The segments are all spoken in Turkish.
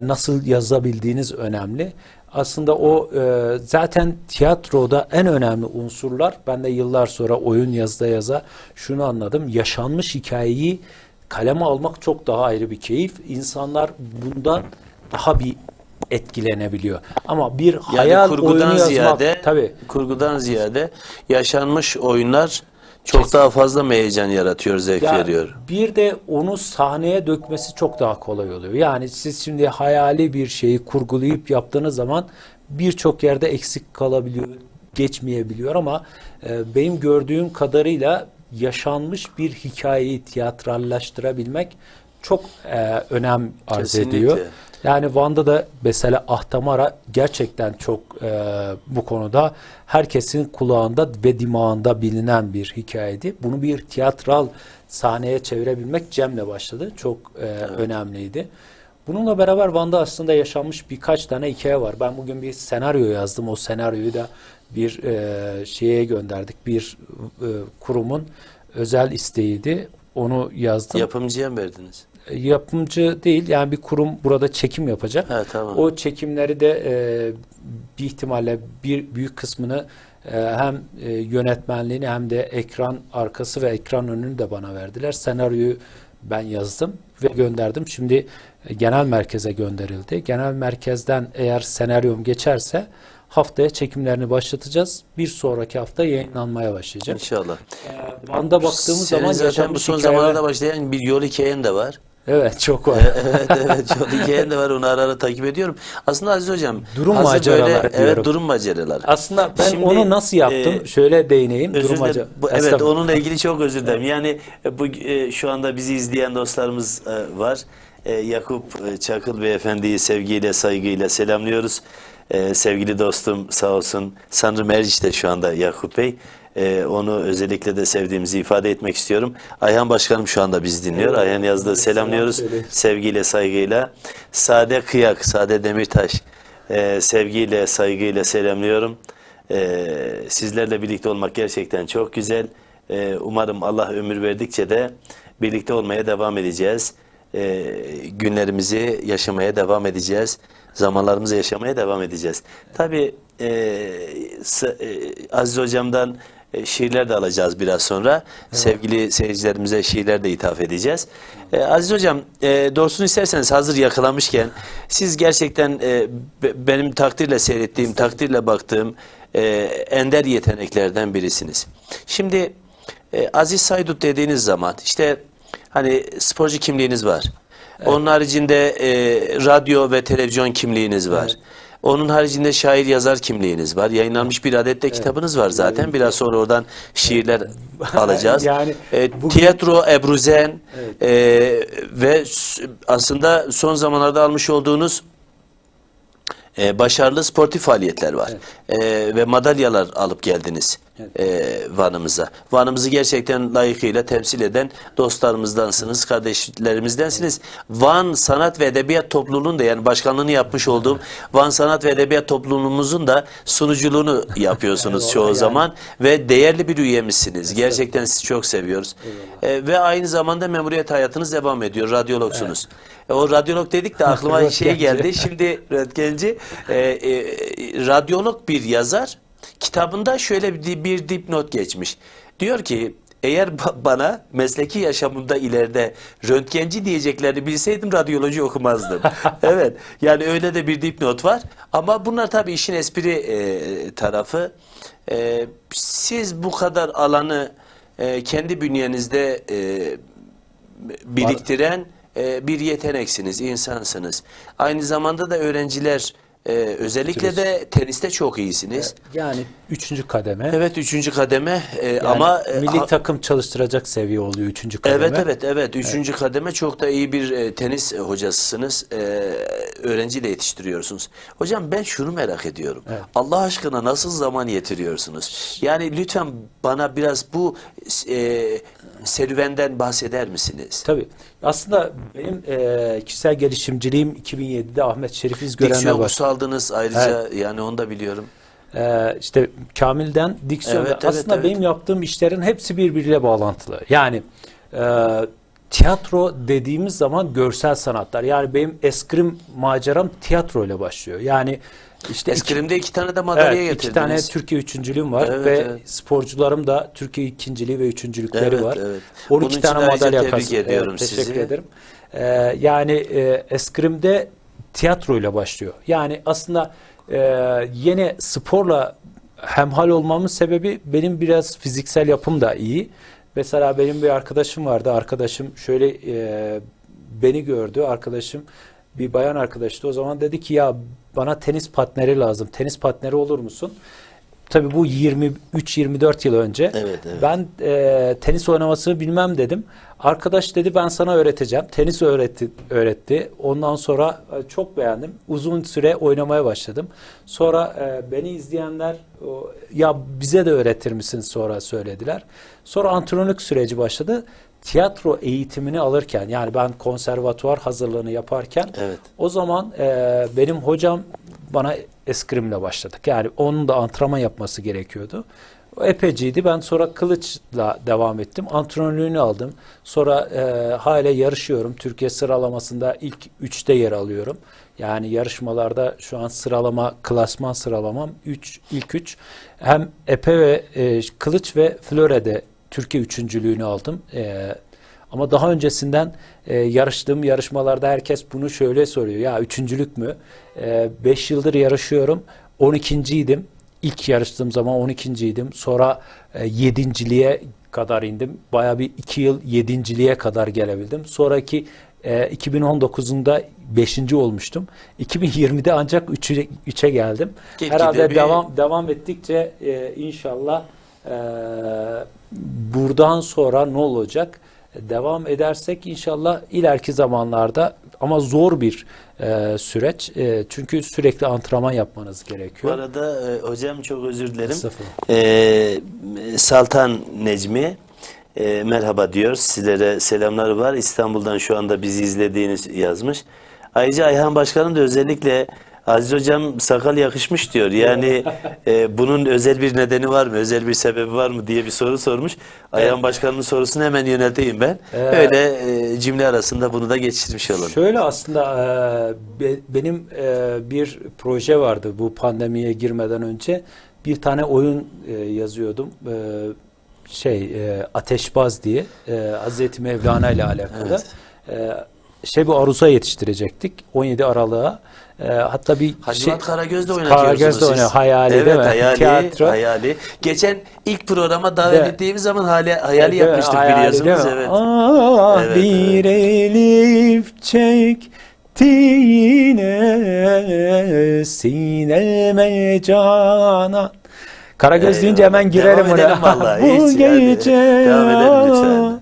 nasıl yazabildiğiniz önemli. Aslında o e, zaten tiyatroda en önemli unsurlar. Ben de yıllar sonra oyun yazda yaza şunu anladım. Yaşanmış hikayeyi kaleme almak çok daha ayrı bir keyif. İnsanlar bundan daha bir etkilenebiliyor. Ama bir Yani hayal oyunu kurgudan yazmak ziyade tabii kurgudan ziyade yaşanmış oyunlar çok daha fazla heyecan yaratıyor, zevk Ya veriyor. bir de onu sahneye dökmesi çok daha kolay oluyor. Yani siz şimdi hayali bir şeyi kurgulayıp yaptığınız zaman birçok yerde eksik kalabiliyor, geçmeyebiliyor ama e, benim gördüğüm kadarıyla yaşanmış bir hikayeyi tiyatrallaştırabilmek çok e, önem arz Kesinlikle. ediyor. Yani Van'da da mesela Ahtamara gerçekten çok e, bu konuda herkesin kulağında ve dimağında bilinen bir hikayeydi. Bunu bir tiyatral sahneye çevirebilmek Cem'le başladı. Çok e, önemliydi. Bununla beraber Van'da aslında yaşanmış birkaç tane hikaye var. Ben bugün bir senaryo yazdım. O senaryoyu da bir e, şeye gönderdik. Bir e, kurumun özel isteğiydi. Onu yazdım Yapımcıya mı verdiniz? Yapımcı değil yani bir kurum burada çekim yapacak. Ha, tamam. O çekimleri de e, bir ihtimalle bir büyük kısmını e, hem e, yönetmenliğini hem de ekran arkası ve ekran önünü de bana verdiler. Senaryoyu ben yazdım ve gönderdim. Şimdi e, genel merkeze gönderildi. Genel merkezden eğer senaryom geçerse haftaya çekimlerini başlatacağız. Bir sonraki hafta yayınlanmaya başlayacak. İnşallah. E, Van'da baktığımız Senin zaman zaten bu son hikayeler- zamanlarda başlayan bir yol hikayen de var. Evet çok var. evet evet yol hikayen de var. Onu ara ara takip ediyorum. Aslında Aziz Hocam Durum hazır maceraları böyle, diyorum. Evet durum maceraları. Aslında ben Şimdi, onu nasıl yaptım? e, Şöyle değineyim. Durum Bu, evet onunla ilgili çok özür dilerim. Yani e, bu e, şu anda bizi izleyen dostlarımız e, var. E, Yakup e, Çakıl Beyefendi'yi sevgiyle, saygıyla selamlıyoruz. E, sevgili dostum sağ olsun Sanrı Meriç'te şu anda Yakup Bey. E, onu özellikle de sevdiğimizi ifade etmek istiyorum. Ayhan Başkanım şu anda bizi dinliyor. Evet. Ayhan yazdı Evet, selamlıyoruz. selam. Sevgiyle, saygıyla. Sade Kıyak, Sade Demirtaş e, sevgiyle, saygıyla selamlıyorum. E, sizlerle birlikte olmak gerçekten çok güzel. E, umarım Allah ömür verdikçe de birlikte olmaya devam edeceğiz. E, günlerimizi yaşamaya devam edeceğiz. Zamanlarımızı yaşamaya devam edeceğiz. Tabii e, e, Aziz Hocam'dan e, şiirler de alacağız biraz sonra. Sevgili seyircilerimize şiirler de ithaf edeceğiz. E, Aziz Hocam, e, doğrusunu isterseniz hazır yakalamışken siz gerçekten e, be- benim takdirle seyrettiğim, takdirle baktığım e, ender yeteneklerden birisiniz. Şimdi e, Aziz Saydut dediğiniz zaman işte hani sporcu kimliğiniz var. Onun haricinde e, radyo ve televizyon kimliğiniz var. Onun haricinde şair yazar kimliğiniz var. Yayınlanmış bir adet de kitabınız var zaten. Biraz sonra oradan şiirler alacağız. Yani E, bugün- Tiyatro, Ebruzen e, ve s- aslında son zamanlarda almış olduğunuz e, başarılı sportif faaliyetler var. E, ve madalyalar alıp geldiniz e, Van'ımıza. Van'ımızı gerçekten layıkıyla temsil eden dostlarımızdansınız, kardeşlerimizdensiniz. Van Sanat ve Edebiyat Topluluğu'nun da yani başkanlığını yapmış olduğum Van Sanat ve Edebiyat Topluluğumuzun da sunuculuğunu yapıyorsunuz Eyvallah çoğu yani. zaman ve değerli bir üyemizsiniz. Gerçekten sizi çok seviyoruz. E, ve aynı zamanda memuriyet hayatınız devam ediyor. Radyologsunuz. E, o radyolog dedik de aklıma şey geldi. Şimdi röntgenci e, e, radyolog bir yazar kitabında şöyle bir, bir dipnot geçmiş. Diyor ki eğer ba- bana mesleki yaşamımda ileride röntgenci diyeceklerini bilseydim radyoloji okumazdım. evet yani öyle de bir dipnot var. Ama bunlar tabii işin espri e, tarafı. E, siz bu kadar alanı e, kendi bünyenizde e, biriktiren e, bir yeteneksiniz, insansınız. Aynı zamanda da öğrenciler e, özellikle de teniste çok iyisiniz. Yani üçüncü kademe. Evet üçüncü kademe e, Yani ama e, milli ha- takım çalıştıracak seviye oluyor üçüncü kademe. Evet evet evet. Üçüncü kademe çok da iyi bir e, tenis hocasısınız. E, öğrenciyle yetiştiriyorsunuz. Hocam ben şunu merak ediyorum. Allah aşkına nasıl zaman yetiriyorsunuz? Yani lütfen bana biraz bu e, serüvenden bahseder misiniz? Tabii. Aslında benim e, kişisel gelişimciliğim 2007'de Ahmet Şerif İzgören'le Diksiyon başladı. kursu aldınız ayrıca yani onu da biliyorum. Ee, işte Kamil'den diksiyon. Evet, evet, Aslında evet. benim yaptığım işlerin hepsi birbiriyle bağlantılı. Yani e, tiyatro dediğimiz zaman görsel sanatlar. Yani benim eskrim maceram tiyatro ile başlıyor. Yani işte iki- Eskrim'de iki tane de madalya Evet, getirdiniz. iki tane Türkiye üçüncülüğüm var Evet, ve evet. sporcularım da Türkiye ikinciliği ve üçüncülükleri Evet, var. evet. 12 Bunun için tane madalya tebrik kazandım. ediyorum Evet, teşekkür sizi. ederim. Ee, yani e, eskrimde tiyatroyla başlıyor. Yani aslında e, yine sporla hemhal olmamın sebebi benim biraz fiziksel yapım da iyi. Mesela benim bir arkadaşım vardı. Arkadaşım şöyle e, beni gördü. Arkadaşım bir bayan arkadaştı. O zaman dedi ki ya bana tenis partneri lazım. Tenis partneri olur musun? Tabii bu 23-24 yıl önce. Evet, evet. Ben e, tenis oynamasını bilmem dedim. Arkadaş dedi ben sana öğreteceğim. Tenis öğretti, öğretti. Ondan sonra e, çok beğendim. Uzun süre oynamaya başladım. Sonra e, beni izleyenler o, ya bize de öğretir misin sonra söylediler. Sonra antrenörlük süreci başladı. Tiyatro eğitimini alırken yani ben konservatuvar hazırlığını yaparken Evet. o zaman e, benim hocam bana eskrimle başladık. Yani onun da antrenman yapması gerekiyordu. O epeyciydi. Ben sonra kılıçla devam ettim. Antrenörlüğünü aldım. Sonra e, hala yarışıyorum. Türkiye sıralamasında ilk üçte yer alıyorum. Yani yarışmalarda şu an sıralama, klasman sıralamam 3 ilk 3. Hem epe ve e, kılıç ve florede Türkiye üçüncülüğünü aldım. E, ama daha öncesinden e, yarıştığım yarışmalarda herkes bunu şöyle soruyor. Ya üçüncülük mü? 5 yıldır yarışıyorum. 12.ydim. İlk yarıştığım zaman 12.ydim. Sonra e, yedinciliğe kadar indim. Baya bir 2 yıl yedinciliğe kadar gelebildim. Sonraki e, 2019'unda 5. olmuştum. 2020'de ancak 3'e 3'e geldim. Gitgide Herhalde bir- devam devam ettikçe e, inşallah e, buradan sonra ne olacak? Devam edersek inşallah ileriki zamanlarda ama zor bir e, süreç. E, çünkü sürekli antrenman yapmanız Bu gerekiyor. arada e, hocam çok özür dilerim. Estağfurullah. Ee, Saltan Necmi e, merhaba diyor. Sizlere selamlar var. İstanbul'dan şu anda bizi izlediğiniz yazmış. Ayrıca Ayhan Başkanım da özellikle Aziz Hocam sakal yakışmış diyor. Yani e, bunun özel bir nedeni var mı? Özel bir sebebi var mı diye bir soru sormuş. Ayhan Başkanımın sorusunu hemen yönelteyim ben. Ee, Öyle e, cümle arasında bunu da geçirmiş olalım. Şöyle aslında e, be- benim e, bir proje vardı bu pandemiye girmeden önce. Bir tane oyun e, yazıyordum. E, şey e, Ateşbaz diye e, Hazreti Mevlana ile alakalı. E, bu Aruz'a yetiştirecektik 17 Aralık'a. E, hatta bir Hacivat şey, Karagöz'de oynatıyorsunuz Karagöz'de siz. oynuyor. Hayali evet, değil mi? Hayali, Tiyatro. hayali. Geçen ilk programa davet Evet. ettiğimiz zaman hayali, hayali mi? yapmıştık Hayali biliyorsunuz. Evet. Ah Evet, bir elif çekti yine sineme canan. Karagöz deyince Eyvallah. hemen girerim Devam vallahi, Bu gece Devam edelim lütfen.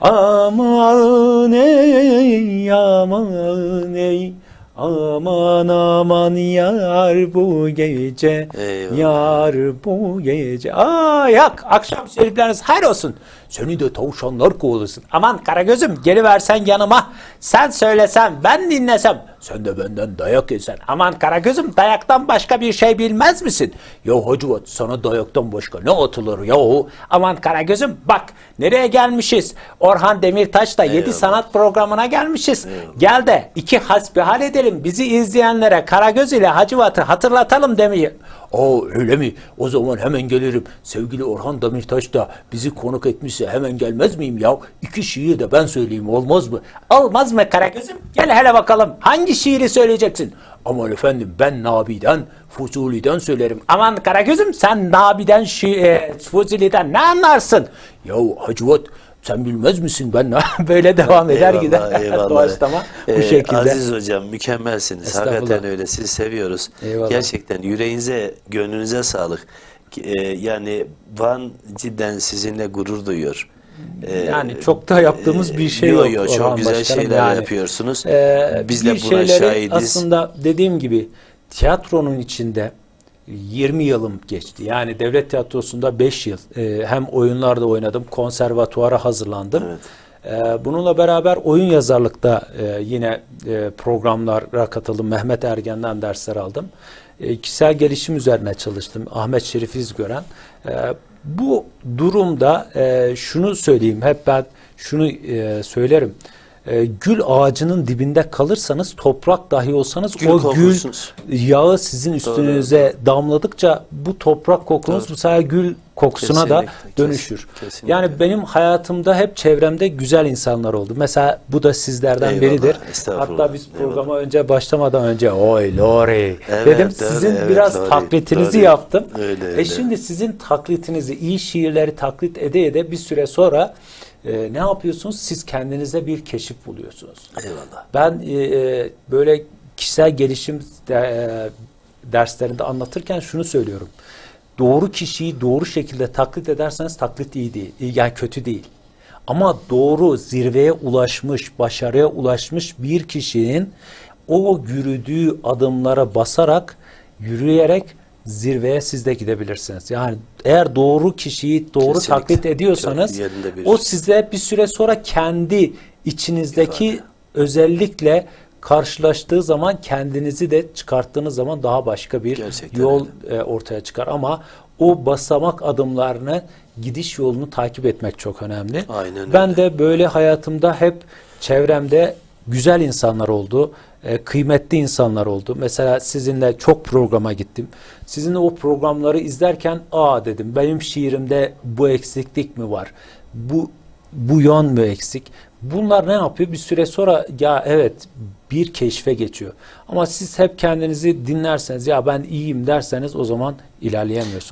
Aman ey aman ey. Aman aman yar bu gece. Eyvallah. Yar bu gece. Aa yak akşam şerifleriniz hayır olsun. Seni de tavşanlar kovalasın. Aman Karagöz'üm geliversen yanıma. Sen söylesen ben dinlesem Sen de benden dayak yesen. Aman Karagöz'üm dayaktan başka bir şey bilmez misin? Ya Hacivat sana dayaktan başka ne atılır yahu? Aman Karagöz'üm bak nereye gelmişiz? Orhan Demirtaş'la 7 Eyvallah. sanat programına gelmişiz. Gel de iki hasbihal edelim bizi izleyenlere Karagöz ile Hacivat'ı hatırlatalım demeyi Aa öyle mi? O zaman hemen gelirim. Sevgili Orhan Demirtaş da bizi konuk etmişse hemen gelmez miyim ya? İki şiiri de ben söyleyeyim olmaz mı? Olmaz mı Karagöz'üm? Gel hele bakalım. Hangi şiiri söyleyeceksin? Aman efendim ben Nabi'den, Fuzuli'den söylerim. Aman Karagöz'üm sen Nabi'den, şi, e, Fuzuli'den ne anlarsın? Yahu Hacivat sen bilmez misin ben böyle devam eder Eyvallah, gider. eyvallah. Doğaçlama bu Ee, şekilde. Aziz hocam mükemmelsiniz. Hakikaten öyle. Sizi seviyoruz. Eyvallah. Gerçekten yüreğinize, gönlünüze sağlık. Ki, e, yani Van cidden sizinle gurur duyuyor. Ee, Yani çok da yaptığımız bir şey yo, yok. yo, çok güzel Başkanım. şeyler Yani, yapıyorsunuz. Ee, Biz de buna şahidiz. Aslında dediğim gibi tiyatronun içinde 20 yılım geçti. Yani devlet tiyatrosunda 5 yıl. Ee, hem oyunlarda oynadım, konservatuvara hazırlandım. Evet. Ee, bununla beraber oyun yazarlıkta e, yine e, programlara katıldım. Mehmet Ergen'den dersler aldım. E, kişisel gelişim üzerine çalıştım. Ahmet Şerif İzgören. E, bu durumda e, şunu söyleyeyim. Hep ben şunu e, söylerim. E, gül ağacının dibinde kalırsanız toprak dahi olsanız Gül o gül kokursunuz. yağı sizin üstünüze damladıkça bu toprak kokunuz Doğru. bu sefer gül kokusuna da Kesinlikle, dönüşür. kesinlikle. Yani benim hayatımda hep çevremde güzel insanlar oldu. Mesela bu da sizlerden Eyvallah, biridir. estağfurullah, Hatta biz programa önce başlamadan önce oy Lori Evet, dedim doğru, sizin evet, biraz Lori, taklitinizi doğru. yaptım. Öyle, E öyle. şimdi sizin taklitinizi iyi şiirleri taklit ede ede bir süre sonra e, ne yapıyorsunuz? Siz kendinize bir keşif buluyorsunuz. Eyvallah. Ben e, e, böyle kişisel gelişim de, e, derslerinde anlatırken şunu söylüyorum. Doğru kişiyi doğru şekilde taklit ederseniz taklit iyi değil. iyi- Yani kötü değil. Ama doğru zirveye ulaşmış, başarıya ulaşmış bir kişinin o yürüdüğü adımlara basarak, yürüyerek zirveye siz de gidebilirsiniz. Yani eğer doğru kişiyi doğru Kesinlikle. taklit ediyorsanız bir- o size bir süre sonra kendi içinizdeki özellikle karşılaştığı zaman kendinizi de çıkarttığınız zaman daha başka bir Gerçekten yol e, ortaya çıkar ama o basamak adımlarını gidiş yolunu takip etmek çok önemli. Aynen ben öyle. de böyle hayatımda hep çevremde güzel insanlar oldu. e, kıymetli insanlar oldu. Mesela sizinle çok programa gittim. Sizinle o programları izlerken aa dedim benim şiirimde bu eksiklik mi var? Bu bu yön mü eksik? Bunlar ne yapıyor? Bir süre sonra ya evet bir keşfe geçiyor. Ama siz hep kendinizi dinlerseniz ya ben iyiyim derseniz o zaman ilerleyemiyorsunuz.